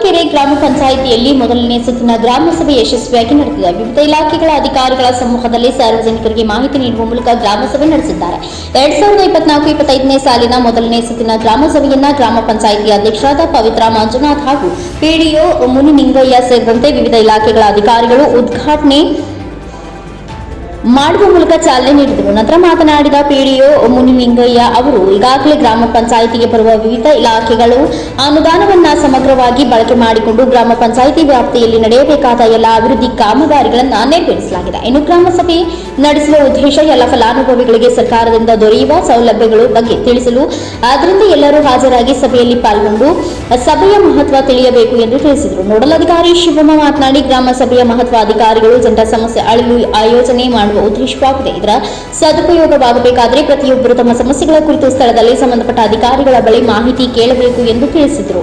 ಕಾಕುಕೆರೆ ಗ್ರಾಮ ಪಂಚಾಯಿತಿಯಲ್ಲಿ ಮೊದಲನೇ ಸುತ್ತಿನ ಗ್ರಾಮ ಸಭೆ ಯಶಸ್ವಿಯಾಗಿ ನಡೆದಿದೆ. ವಿವಿಧ ಇಲಾಖೆಗಳ ಅಧಿಕಾರಿಗಳ ಸಮ್ಮುಖದಲ್ಲಿ ಸಾರ್ವಜನಿಕರಿಗೆ ಮಾಹಿತಿ ನೀಡುವ ಮೂಲಕ ಗ್ರಾಮ ಸಭೆ ನಡೆಸಿದ್ದಾರೆ. ಎರಡ್ ಸಾವಿರದ ಇಪ್ಪತ್ನಾಲ್ಕು ಇಪ್ಪತ್ತೈದನೇ ಸಾಲಿನ ಮೊದಲನೇ ಸುತ್ತಿನ ಗ್ರಾಮ ಸಭೆಯನ್ನ ಗ್ರಾಮ ಪಂಚಾಯಿತಿ ಅಧ್ಯಕ್ಷರಾದ ಪವಿತ್ರ ಮಂಜುನಾಥ್ ಹಾಗೂ ಪಿಡಿಒ ಮುನಿನಿಂಗಯ್ಯ ಸೇರಿದಂತೆ ವಿವಿಧ ಇಲಾಖೆಗಳ ಅಧಿಕಾರಿಗಳು ಉದ್ಘಾಟನೆ ಮಾಡುವ ಮೂಲಕ ಚಾಲನೆ ನೀಡಿದರು. ನಂತರ ಮಾತನಾಡಿದ ಪಿಡಿಒ ಮುನಿಲಿಂಗಯ್ಯ ಅವರು, ಈಗಾಗಲೇ ಗ್ರಾಮ ಪಂಚಾಯಿತಿಗೆ ಬರುವ ವಿವಿಧ ಇಲಾಖೆಗಳು ಅನುದಾನವನ್ನ ಸಮಗ್ರವಾಗಿ ಬಳಕೆ ಮಾಡಿಕೊಂಡು ಗ್ರಾಮ ಪಂಚಾಯಿತಿ ವ್ಯಾಪ್ತಿಯಲ್ಲಿ ನಡೆಯಬೇಕಾದ ಎಲ್ಲ ಅಭಿವೃದ್ಧಿ ಕಾಮಗಾರಿಗಳನ್ನು ನೆರವೇರಿಸಲಾಗಿದೆ. ಇನ್ನು ಗ್ರಾಮ ಸಭೆ ನಡೆಸುವ ಉದ್ದೇಶ ಎಲ್ಲ ಫಲಾನುಭವಿಗಳಿಗೆ ಸರ್ಕಾರದಿಂದ ದೊರೆಯುವ ಸೌಲಭ್ಯಗಳು ಬಗ್ಗೆ ತಿಳಿಸಲು ಆದ್ದರಿಂದ ಎಲ್ಲರೂ ಹಾಜರಾಗಿ ಸಭೆಯಲ್ಲಿ ಪಾಲ್ಗೊಂಡು ಸಭೆಯ ಮಹತ್ವ ತಿಳಿಯಬೇಕು ಎಂದು ತಿಳಿಸಿದರು. ನೋಡಲ್ ಅಧಿಕಾರಿ ಶಿವಮ್ಮ ಮಾತನಾಡಿ, ಗ್ರಾಮ ಸಭೆಯ ಮಹತ್ವ ಅಧಿಕಾರಿಗಳು ಜನರ ಸಮಸ್ಯೆ ಅಳಿಲು ಆಯೋಜನೆ ಮಾಡುವ ಉದ್ದೇಶವಾಗಿದೆ ಇದರ ಸದುಪಯೋಗವಾಗಬೇಕಾದರೆ ಪ್ರತಿಯೊಬ್ಬರು ತಮ್ಮ ಸಮಸ್ಯೆಗಳ ಕುರಿತು ಸ್ಥಳದಲ್ಲಿ ಸಂಬಂಧಪಟ್ಟ ಅಧಿಕಾರಿಗಳ ಬಳಿ ಮಾಹಿತಿ ಕೇಳಬೇಕು ಎಂದು ತಿಳಿಸಿದರು.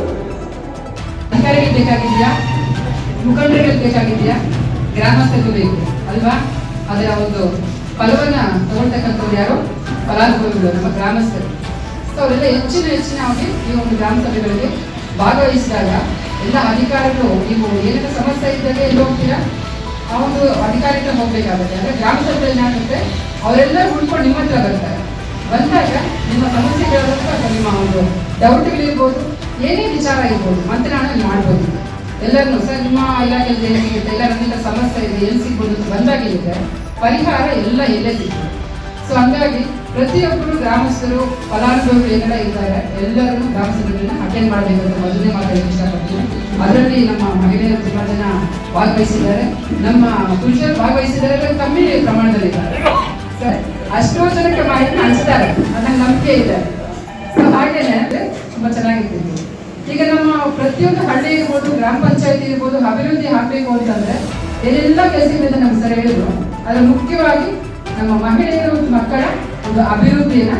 ಅಲ್ವಾ? ಅದರ ಒಂದು ಫಲವನ್ನ ನಮ್ಮ ಗ್ರಾಮಸ್ಥರು. ಅವರೆಲ್ಲ ಹೆಚ್ಚಿನ ಹೆಚ್ಚಿನ ಅವರಿಗೆ ಈ ಒಂದು ಗ್ರಾಮ ಸಭೆಗಳಿಗೆ ಭಾಗವಹಿಸಿದಾಗ ಎಲ್ಲ ಅಧಿಕಾರಿಗಳು, ನೀವು ಏನೇನು ಸಮಸ್ಯೆ ಇದ್ದಾಗ ಎಲ್ಲಿ ಹೋಗ್ತೀರಾ? ಆ ಒಂದು ಅಧಿಕಾರಿ ಹತ್ರ ಹೋಗ್ಬೇಕಾಗುತ್ತೆ. ಅಂದ್ರೆ ಗ್ರಾಮ ಸಭೆಯಲ್ಲಿ ಏನಾಗುತ್ತೆ ಅವರೆಲ್ಲರೂ ಉಳ್ಕೊಂಡು ನಿಮ್ಮ ಹತ್ರ ಬರ್ತಾರೆ. ಬಂದಾಗ ನಿಮ್ಮ ಸಮಸ್ಯೆ ಅಥವಾ ನಿಮ್ಮ ಒಂದು ಡೌಟ್ಗಳಿರ್ಬೋದು, ಏನೇ ವಿಚಾರ ಇರ್ಬೋದು ಮತ್ತೆ ನಾನು ಇಲ್ಲಿ ಮಾಡ್ಬೋದು. ಎಲ್ಲರನ್ನು, ಸರ್, ನಿಮ್ಮ ಇಲಾಖೆಯಲ್ಲಿ ಏನಾಗಿರುತ್ತೆ ನನ್ನಿಂದ ಸಮಸ್ಯೆ ಇದೆ, ಎಲ್ಲಿ ಸಿಗ್ಬೋದು? ಅಂತ ಬಂದಾಗಿದೆ ಪರಿಹಾರ ಎಲ್ಲ ಎಲ್ಲೇ ಸಿಗ್ತದೆ. ಸೊ ಹಂಗಾಗಿ ಪ್ರತಿಯೊಬ್ಬರು ಗ್ರಾಮಸ್ಥರು, ಫಲಾನುಭವಿಗಳು ಏನೆಲ್ಲ ಇದ್ದಾರೆ ಎಲ್ಲರೂ ಗ್ರಾಮ ಸಭೆಗಳನ್ನ ಅಟೆಂಡ್ ಮಾಡಬೇಕಂತ ಮೊದಲನೇ ಮಾತಾಡಕ್ಕೆ ಇಷ್ಟಪಡ್ತೀನಿ. ಅದರಲ್ಲಿ ನಮ್ಮ ಮಹಿಳೆಯರು ಭಾಗವಹಿಸಿದ್ದಾರೆ. ನಮ್ಮ ಪುರುಷರು ಭಾಗವಹಿಸಿದ್ದಾರೆ ಕಮ್ಮಿ ಪ್ರಮಾಣದಲ್ಲಿ ಅಷ್ಟೋ ಜನಕ್ಕೆ ಮಾಹಿತಿ ಹಂಚ್ತಾರೆ ಅನ್ನ ನಂಬಿಕೆ ಇದೆ. ಹಾಗೇನೆ ಅಂದ್ರೆ ತುಂಬಾ ಚೆನ್ನಾಗಿರ್ತೀವಿ ಈಗ ನಮ್ಮ ಪ್ರತಿಯೊಂದು ಹಳ್ಳಿ ಇರ್ಬೋದು, ಗ್ರಾಮ ಪಂಚಾಯತಿ ಇರ್ಬೋದು, ಅಭಿವೃದ್ಧಿ ಆಗ್ಬೇಕು ಅಂತಂದ್ರೆ ಏನೆಲ್ಲ ಕೆಲಸಗಳಿಂದ ನಮ್ಗೆ ಸರ್ ಹೇಳಿದ್ರು. ಅದ್ರ ಮುಖ್ಯವಾಗಿ ನಮ್ಮ ಮಹಿಳೆಯರು ಮಕ್ಕಳ ಒಂದು ಅಭಿವೃದ್ಧಿಯನ್ನ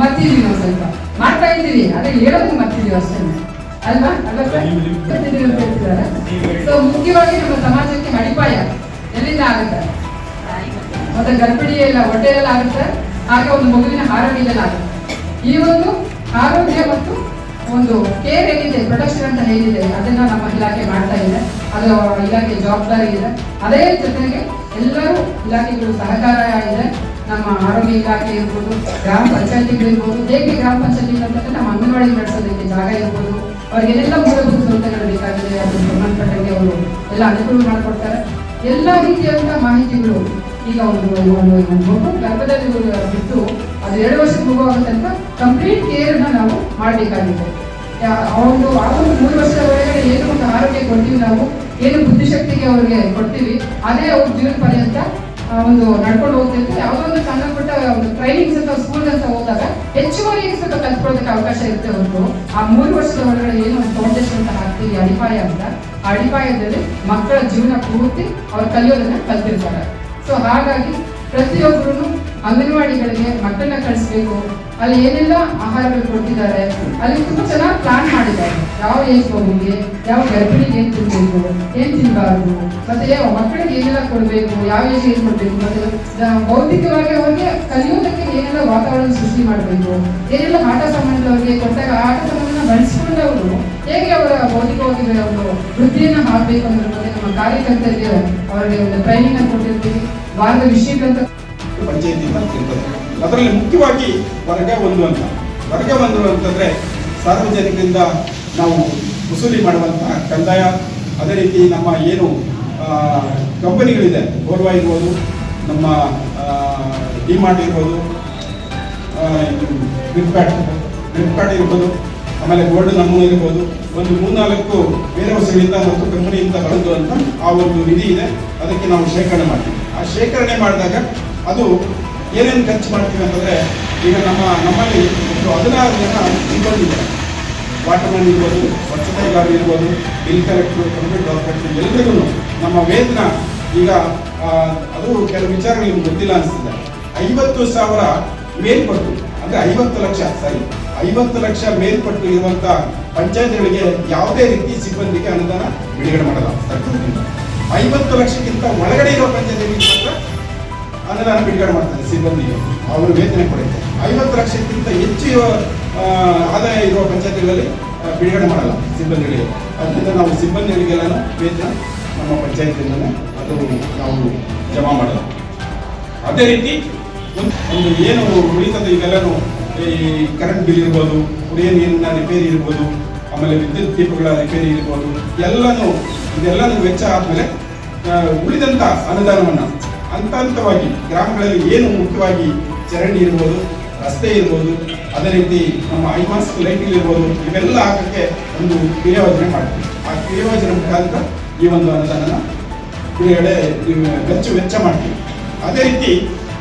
ಮರ್ತಿದೀವಿ ನಾವು ಸ್ವಲ್ಪ. ಮಾಡ್ತಾ ಇದ್ದೀವಿ. ಅದೇ ಹೇಳೋದು ಮರ್ತಿದೀವಿ ಅಷ್ಟೇ. ಅಲ್ವಾ? ಸೊ ಮುಖ್ಯವಾಗಿ ನಮ್ಮ ಸಮಾಜಕ್ಕೆ ಅಡಿಪಾಯ ಎಲ್ಲಿಂದ ಆಗುತ್ತೆ? ಮತ್ತೆ ಗರ್ಭಿಣಿ ಎಲ್ಲ ಹೊಟ್ಟೆಯಲ್ಲಿ ಆಗುತ್ತೆ. ಹಾಗೆ ಒಂದು ಮಗುವಿನ ಆರೋಗ್ಯದಲ್ಲಿ ಆಗುತ್ತೆ ಈ ಒಂದು ಆರೋಗ್ಯ ಮತ್ತು ಒಂದು ಕೇರ್ ಏನಿದೆ ಪ್ರೊಟೆಕ್ಷನ್ ಅಂತ ಏನಿದೆ ಅದನ್ನ ನಮ್ಮ ಇಲಾಖೆ ಮಾಡ್ತಾ ಇದೆ. ಅದು ಇಲಾಖೆ ಜವಾಬ್ದಾರಿ ಇದೆ. ಅದೇ ಜೊತೆಗೆ ಎಲ್ಲರೂ ಇಲಾಖೆಗಳು ಸಹಕಾರ ಇದೆ. ನಮ್ಮ ಆರೋಗ್ಯ ಇಲಾಖೆ ಇರ್ಬೋದು ಗ್ರಾಮ ಪಂಚಾಯತಿಗಳಿರ್ಬೋದು ಹೇಗೆ ಗ್ರಾಮ ಪಂಚಾಯತಿ ಅಂತಂದ್ರೆ ನಮ್ಮ ಅಂಗನವಾಡಿ ನಡೆಸೋದಕ್ಕೆ ಜಾಗ ಇರ್ಬೋದು. ಅವ್ರಿಗೆ ಏನೆಲ್ಲ ಮೂಲಭೂತ ಸೌಕರ್ಯಗಳು ಬೇಕಾಗಿದೆ ಅದಕ್ಕೆ ಸಂಬಂಧಪಟ್ಟಂಗೆ ಅವರು ಎಲ್ಲ ಅನುಕೂಲ ಮಾಡಿಕೊಡ್ತಾರೆ. ಎಲ್ಲ ರೀತಿಯಾದಂಥ ಮಾಹಿತಿಗಳು ಈಗ ಒಂದು ಒಂದು ಮಗು ಗರ್ಭದಲ್ಲಿ ಬಿಟ್ಟು ಅದು ಎರಡು ವರ್ಷದ ಮಗು ಕಂಪ್ಲೀಟ್ ಕೇರ್ನ ನಾವು ಮಾಡಬೇಕಾಗಿದೆ. ಅವರು ಆ ಒಂದು ಮೂರು ವರ್ಷದ ಒಳಗಡೆ ಏನು ಒಂದು ಆರೋಗ್ಯ ಕೊಡ್ತೀವಿ ನಾವು, ಏನು ಬುದ್ಧಿಶಕ್ತಿಗೆ ಅವ್ರಿಗೆ ಕೊಡ್ತೀವಿ, ಅದೇ ಅವ್ರ ಜೀವನ ಪರ್ಯಂತ ಒಂದು ನಡ್ಕೊಂಡು ಹೋಗ್ತಿತ್ತು ಯಾವುದೋ ಒಂದು ಸಣ್ಣ ಪುಟ್ಟ ಒಂದು ಟ್ರೈನಿಂಗ್ಸ್ ಅಥವಾ ಸ್ಕೂಲ್ ಅಂತ ಹೋದಾಗ ಹೆಚ್ಚುವರಿ ಸ್ವಲ್ಪ ಕಲ್ತ್ಕೊಳ್ಳೋದಕ್ಕೆ ಅವಕಾಶ ಇರುತ್ತೆ ಹೊರತು. ಆ ಮೂರು ವರ್ಷದ ಒಳಗಡೆ ಏನು ಒಂದು ಫೌಂಡೇಶನ್ ಅಂತ ಹಾಕ್ತೀವಿ, ಅಡಿಪಾಯ ಅಂತ. ಆ ಅಡಿಪಾಯದಲ್ಲಿ ಮಕ್ಕಳ ಜೀವನ ಪೂರ್ತಿ ಅವ್ರು ಕಲಿಯೋದನ್ನ ಕಲ್ತಿರ್ತಾರೆ. ಸೊ ಹಾಗಾಗಿ ಪ್ರತಿಯೊಬ್ಬರು ಅಂಗನವಾಡಿಗಳಿಗೆ ಮಕ್ಕಳನ್ನ ಕಳಿಸ್ಬೇಕು. ಅಲ್ಲಿ ಏನೆಲ್ಲ ಆಹಾರಗಳು ಕೊಡ್ತಿದ್ದಾರೆ, ಅಲ್ಲಿ ತುಂಬಾ ಚೆನ್ನಾಗಿ ಪ್ಲಾನ್ ಮಾಡಿದ್ದಾರೆ. ಯಾವ ಏಜ್ ಮಗುಗೆ ಯಾವ ಗರ್ಭಿಣಿಗೆ ಏನ್ ತಿನ್ಬೇಕು ಏನ್ ತಿನ್ಬಾರ್ದು, ಮತ್ತೆ ಮಕ್ಕಳಿಗೆ ಏನೆಲ್ಲ ಕೊಡ್ಬೇಕು, ಯಾವ ಏಜ್ ಏನ್ ಕೊಡ್ಬೇಕು, ಮತ್ತೆ ಭೌತಿಕವಾಗಿ ಅವ್ರಿಗೆ ಕಲಿಯೋದಕ್ಕೆ ಏನೆಲ್ಲ ವಾತಾವರಣ ಸೃಷ್ಟಿ ಮಾಡಬೇಕು, ಏನೆಲ್ಲ ಆಟ ಸಾಮಾನುಗಳು ಕೊಟ್ಟಾಗ ಆಟ ಸಾಮಾನನ್ನ ಬಳಸಿಕೊಂಡವರು ಹೇಗೆ ಅವರ ಭೌತಿಕವಾಗಿ ಒಂದು ವೃದ್ಧಿಯನ್ನ ಹಾಕ್ಬೇಕು ಅನ್ನೋದ್ರ ಬಗ್ಗೆ ನಮ್ಮ ಕಾರ್ಯಕರ್ತರಿಗೆ ಅವರಿಗೆ ಒಂದು ಟ್ರೈನಿಂಗ್ ಕೊಟ್ಟಿರ್ತೀವಿ. ವಾರದ ವಿಷಯಗಳಂತ ಪಂಚಾಯತಿಯಿಂದ ಇರ್ತದೆ ಅದರಲ್ಲಿ ಮುಖ್ಯವಾಗಿ ಹೊರಗೆ ಒಂದು ಅಂತ ವರ್ಗ ಒಂದು ಅಂತಂದ್ರೆ ಸಾರ್ವಜನಿಕರಿಂದ ನಾವು ವಸೂಲಿ ಮಾಡುವಂತಹ ಕಂದಾಯ, ಅದೇ ರೀತಿ ನಮ್ಮ ಏನು ಕಂಪನಿಗಳಿದೆ ಗೋರ್ವಾ ಇರ್ಬೋದು, ನಮ್ಮ ಡಿಮಾರ್ಟ್ ಇರ್ಬೋದು ಫ್ಲಿಪ್ಕಾರ್ಟ್ ಫ್ಲಿಪ್ಕಾರ್ಟ್ ಇರ್ಬೋದು, ಆಮೇಲೆ ಗೋಲ್ಡ್ ನಮೂನೆ ಇರ್ಬೋದು, ಒಂದು ಮೂರ್ನಾಲ್ಕು ಬೇರೆ ವಸ್ತುಗಳಿಂದ ಮತ್ತು ಕಂಪನಿಯಿಂದ ಬರೋದು ಅಂತ ಆ ಒಂದು ನಿಧಿ ಇದೆ. ಅದಕ್ಕೆ ನಾವು ಶೇಖರಣೆ ಮಾಡ್ತೀವಿ. ಆ ಶೇಖರಣೆ ಮಾಡಿದಾಗ ಅದು ಏನೇನು ಖರ್ಚು ಮಾಡ್ತೀವಿ ಅಂತಂದರೆ ಈಗ ನಮ್ಮ, ನಮ್ಮಲ್ಲಿ ಒಂದು ಹದಿನಾರು ಜನ ವಾಟರ್ ಮ್ಯಾಂಡ್ ಇರ್ಬೋದು ಸ್ವಚ್ಛತೆಗಾರ ಇರ್ಬೋದು ಬಿಲ್ ಕಲೆಕ್ಟ್ರು ಕಂಪ್ಯೂಟರ್ ಕಲೆಕ್ಟರ್ ಎಲ್ರಿಗೂ ನಮ್ಮ ವೇತನ ಈಗ ಅದು ಕೆಲವು ವಿಚಾರಗಳು ನಿಮ್ಗೆ ಗೊತ್ತಿಲ್ಲ ಅನಿಸ್ತಿದೆ ಐವತ್ತು ಸಾವಿರ ಮೇಲ್ಪಟ್ಟು, ಅಂದರೆ ಐವತ್ತು ಲಕ್ಷ ಸರಿ ಐವತ್ತು ಲಕ್ಷ ಮೇಲ್ಪಟ್ಟು ಇರುವಂಥ ಪಂಚಾಯತ್ಗಳಿಗೆ ಯಾವುದೇ ರೀತಿ ಸಿಬ್ಬಂದಿಗೆ ಅನುದಾನ ಬಿಡುಗಡೆ ಸರ್ಕಾರದಿಂದ ಐವತ್ತು ಲಕ್ಷಕ್ಕಿಂತ ಒಳಗಡೆ ಇರೋ ಪಂಚಾಯತ್ಗಳಿಗೆ ಮಾತ್ರ ಅನುದಾನ ಬಿಡುಗಡೆ ಮಾಡ್ತಾರೆ ಸಿಬ್ಬಂದಿಗೆ. ಅವರು ವೇತನ ಕೊಡುತ್ತೆ. ಐವತ್ತು ಲಕ್ಷಕ್ಕಿಂತ ಹೆಚ್ಚು ಆದಾಯ ಇರುವ ಪಂಚಾಯತ್ಗಳಲ್ಲಿ ಬಿಡುಗಡೆ ಮಾಡಲ್ಲ ಸಿಬ್ಬಂದಿಗಳಿಗೆ. ಅದರಿಂದ ನಾವು ಸಿಬ್ಬಂದಿಗಳಿಗೆಲ್ಲ ವೇತನ ನಮ್ಮ ಪಂಚಾಯತಿಯಿಂದಲೇ ಅದು ನಾವು ಜಮಾ ಮಾಡಲ್ಲ. ಅದೇ ರೀತಿ ಒಂದು ಏನು ಉಳಿತದ ಈಗೆಲ್ಲನೂ ಈ ಕರೆಂಟ್ ಬಿಲ್ ಇರ್ಬೋದು ಕುಡಿಯೋ ನೀರಿನ ರಿಪೇರಿ ಇರ್ಬೋದು, ಆಮೇಲೆ ವಿದ್ಯುತ್ ದೀಪಗಳ ರಿಪೇರಿ ಇರ್ಬೋದು, ಎಲ್ಲನೂ, ಇದೆಲ್ಲನೂ ವೆಚ್ಚ ಆದಮೇಲೆ ಉಳಿದಂಥ ಅನುದಾನವನ್ನು ಹಂತ ಹಂತವಾಗಿ ಗ್ರಾಮಗಳಲ್ಲಿ ಏನು ಮುಖ್ಯವಾಗಿ ಚರಂಡಿ ಇರ್ಬೋದು, ರಸ್ತೆ ಇರ್ಬೋದು, ಅದೇ ರೀತಿ ನಮ್ಮ ಐಮಾಸ್ ಲೈಟಿಂಗ್ ಇರ್ಬೋದು, ಇವೆಲ್ಲ ಹಾಕಕ್ಕೆ ಒಂದು ಕ್ರಿಯೋಜನೆ ಮಾಡ್ತೀವಿ. ಆ ಕ್ರಿಯೋಜನೆ ಮುಖಾಂತರ ಈ ಒಂದು ಅನುದಾನನ ಬಿಡುಗಡೆ ಖರ್ಚು ವೆಚ್ಚ ಮಾಡ್ತೀವಿ. ಅದೇ ರೀತಿ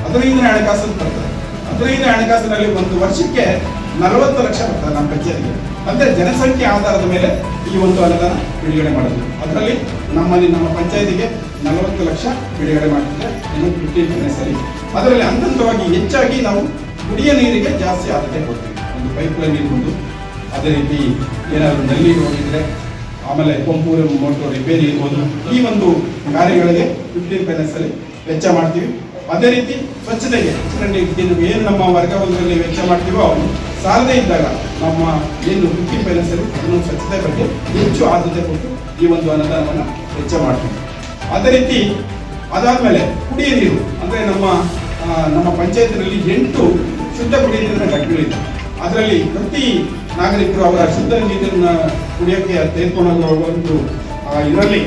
ಹದಿನೈದನೇ ಹಣಕಾಸು ಬರ್ತದೆ ಹದಿನೈದನೇ ಹಣಕಾಸಿನಲ್ಲಿ ಒಂದು ವರ್ಷಕ್ಕೆ ನಲವತ್ತು ಲಕ್ಷ ಬರ್ತದೆ ನಮ್ಮ ಕಚೇರಿಗೆ. ಅಂದ್ರೆ ಜನಸಂಖ್ಯೆ ಆಧಾರದ ಮೇಲೆ ಈ ಒಂದು ಅನುದಾನ ಬಿಡುಗಡೆ ಮಾಡೋದು. ಅದರಲ್ಲಿ ನಮ್ಮಲ್ಲಿ ನಮ್ಮ ಪಂಚಾಯತಿಗೆ ನಲವತ್ತು ಲಕ್ಷ ಬಿಡುಗಡೆ ಮಾಡಿದ್ರೆ ಇನ್ನು ಫಿಫ್ಟೀನ್ ಸರಿ. ಅದರಲ್ಲಿ ಹಂತವಾಗಿ ಹೆಚ್ಚಾಗಿ ನಾವು ಕುಡಿಯ ನೀರಿಗೆ ಜಾಸ್ತಿ ಆದ್ಯತೆ ಕೊಡ್ತೀವಿ. ಒಂದು ಪೈಪ್ ಲೈನ್ ಇರ್ಬೋದು. ಅದೇ ರೀತಿ ಏನಾದರೂ ನಲ್ಲಿ ಹೋಗಿದ್ರೆ ಆಮೇಲೆ ಪಂಪೂರು ಮೋಟರ್ ರಿಪೇರಿ ಇರ್ಬೋದು. ಈ ಒಂದು ಕಾರ್ಯಗಳಿಗೆ ಫಿಫ್ಟೀನ್ ಫೈನಾನ್ಸ್ ಅಲ್ಲಿ ವೆಚ್ಚ ಮಾಡ್ತೀವಿ. ಅದೇ ರೀತಿ ಸ್ವಚ್ಛತೆಗೆ. ಏನು ನಮ್ಮ ವರ್ಗವೊಂದರಲ್ಲಿ ವೆಚ್ಚ ಮಾಡ್ತೀವೋ ಸಾಲದೇ ಇದ್ದಾಗ ನಮ್ಮ ಏನು ಮುಖ್ಯ ಫೈನಾನ್ಸ್ ಇನ್ನೊಂದು ಸ್ವಚ್ಛತೆ ಬಗ್ಗೆ ಹೆಚ್ಚು ಆದ್ಯತೆ ಕೊಟ್ಟು ಈ ಒಂದು ಅನುದಾನವನ್ನು ವೆಚ್ಚ ಮಾಡ್ತೀವಿ. ಅದೇ ರೀತಿ ಅದಾದ್ಮೇಲೆ ಕುಡಿಯ ನೀರು, ಅಂದ್ರೆ ನಮ್ಮ ನಮ್ಮ ಪಂಚಾಯತ್ನಲ್ಲಿ ಎಂಟು ಶುದ್ಧ ಕುಡಿಯ ನೀರಿನ ಘಟಕಗಳಿದೆ. ಅದರಲ್ಲಿ ಪ್ರತಿ ನಾಗರಿಕರು ಅವರ ಶುದ್ಧ ನೀರನ್ನು ಕುಡಿಯೋಕ್ಕೆ ತೆಗೆದುಕೊಂಡು ಒಂದು ಇದರಲ್ಲಿ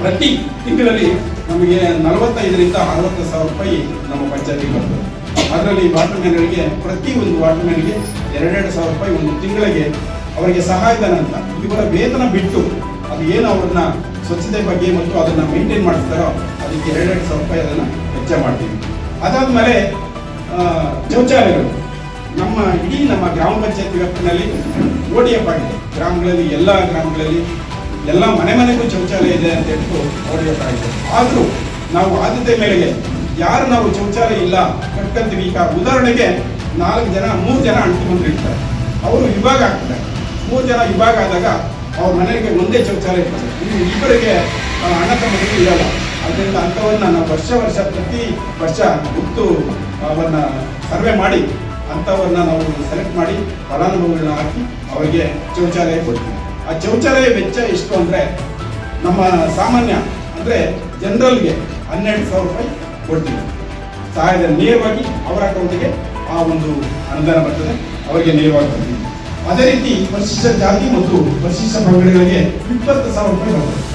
ಪ್ರತಿ ತಿಂಗಳಲ್ಲಿ ನಮಗೆ ನಲವತ್ತೈದರಿಂದ ಅರವತ್ತು ಸಾವಿರ ರೂಪಾಯಿ ನಮ್ಮ ಪಂಚಾಯತಿಗೆ ಬರ್ತದೆ. ಅದರಲ್ಲಿ ವಾಟರ್ ಮ್ಯಾನ್ಗಳಿಗೆ ಪ್ರತಿ ಒಂದು ವಾಟರ್ ಮ್ಯಾನ್ಗೆ ಎರಡೆರಡು ಸಾವಿರ ರೂಪಾಯಿ ಒಂದು ತಿಂಗಳಿಗೆ ಅವರಿಗೆ ಸಹಾಯಧನ ಅಂತ. ಇವರ ವೇತನ ಬಿಟ್ಟು ಅದು ಏನು ಅವ್ರನ್ನ ಸ್ವಚ್ಛತೆ ಬಗ್ಗೆ ಮತ್ತು ಅದನ್ನು ಮೇಂಟೈನ್ ಮಾಡ್ತಾರೋ ಅದಕ್ಕೆ ಎರಡೆರಡು ಸಾವಿರ ರೂಪಾಯಿ ಅದನ್ನು ವೆಚ್ಚ ಮಾಡ್ತೀವಿ. ಅದಾದಮೇಲೆ ಶೌಚಾಲಯಗಳು. ನಮ್ಮ ಇಡೀ ನಮ್ಮ ಗ್ರಾಮ ಪಂಚಾಯತ್ ವ್ಯಾಪ್ತಿನಲ್ಲಿ ಓಡಿಎಫ್ ಆಗಿದೆ. ಗ್ರಾಮಗಳಲ್ಲಿ, ಎಲ್ಲ ಗ್ರಾಮಗಳಲ್ಲಿ ಎಲ್ಲ ಮನೆ ಮನೆಗೂ ಶೌಚಾಲಯ ಇದೆ ಅಂತ ಹೇಳ್ಬಿಟ್ಟು ಓಡಿಎಫ್ ಆಗಿದೆ. ಆದರೂ ನಾವು ಆದ್ಯತೆ ಮೇರೆಗೆ ಯಾರು ನಾವು ಶೌಚಾಲಯ ಇಲ್ಲ, ಕಟ್ಕೊಂತೀವಿ ಈಗ. ಉದಾಹರಣೆಗೆ, ನಾಲ್ಕು ಜನ, ಮೂರು ಜನ ಅಂಟಿ ಇರ್ತಾರೆ. ಅವರು ವಿಭಾಗ ಆಗ್ತಾರೆ ಮೂರು ಜನ ವಿಭಾಗ ಆದಾಗ ಅವ್ರ ಮನೆಗೆ ಒಂದೇ ಶೌಚಾಲಯ ಇರ್ತದೆ. ಇನ್ನು ಇಬ್ಬರಿಗೆ ಹಣ ಅಣ್ಣ ತಮ್ಮರಿಗೆ ಇರಲ್ಲ. ಅದರಿಂದ ಅಂಥವನ್ನ ನಾವು ವರ್ಷ ವರ್ಷ, ಪ್ರತಿ ವರ್ಷ ಗುರ್ತು ಅವನ್ನ ಸರ್ವೆ ಮಾಡಿ ಅಂಥವನ್ನ ನಾವು ಸೆಲೆಕ್ಟ್ ಮಾಡಿ, ಫಲಾನುಭವಿಗಳನ್ನ ಹಾಕಿ ಅವರಿಗೆ ಶೌಚಾಲಯ ಕೊಡ್ತೀವಿ. ಆ ಶೌಚಾಲಯ ವೆಚ್ಚ ಎಷ್ಟು ಅಂದ್ರೆ, ನಮ್ಮ ಸಾಮಾನ್ಯ ಅಂದ್ರೆ ಜನರಲ್ಗೆ ಹನ್ನೆರಡು ಸಾವಿರ ರೂಪಾಯಿ ಕೊಡ್ತೀವಿ. ಸಹಾಯದ ನೇರವಾಗಿ ಅವರ ಅಕೌಂಟಿಗೆ ಆ ಒಂದು ಅನುದಾನ ಬರ್ತದೆ, ಅವರಿಗೆ ನೇರವಾಗಿ ಕೊಡ್ತೀವಿ. ಅದೇ ರೀತಿ ಪರಿಶಿಷ್ಟ ಜಾತಿ ಮತ್ತು ಪರಿಶಿಷ್ಟ ಪಂಗಡಗಳಿಗೆ ಇಪ್ಪತ್ತು ಸಾವಿರ ರೂಪಾಯಿ ಬರ್ತದೆ.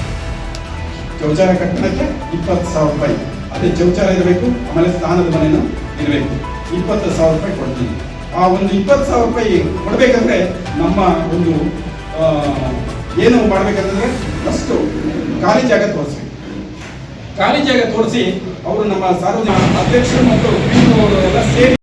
ಶೌಚಾಲಯ ಕಟ್ಟಣಕ್ಕೆ ಇಪ್ಪತ್ತು ಸಾವಿರ ರೂಪಾಯಿ. ಅದೇ ಶೌಚಾಲಯ ಇರಬೇಕು, ಆಮೇಲೆ ಸ್ನಾನದ ಮನೆಯನ್ನು ಇರಬೇಕು. ಇಪ್ಪತ್ತು ಸಾವಿರ ರೂಪಾಯಿ ಕೊಡ್ತೀವಿ. ಆ ಒಂದು ಇಪ್ಪತ್ತು ಸಾವಿರ ರೂಪಾಯಿ ಕೊಡಬೇಕಂದ್ರೆ ನಮ್ಮ ಒಂದು ಏನು ಮಾಡಬೇಕಂತಂದ್ರೆ ಫಸ್ಟು ಖಾಲಿ ಜಾಗ ತೋರಿಸ್ಬೇಕು. ಖಾಲಿ ಜಾಗ ತೋರಿಸಿ ಅವರು ನಮ್ಮ ಸಾರ್ವಜನಿಕ ಅಧ್ಯಕ್ಷರು ಮತ್ತು ಎಲ್ಲ ಸೇರಿ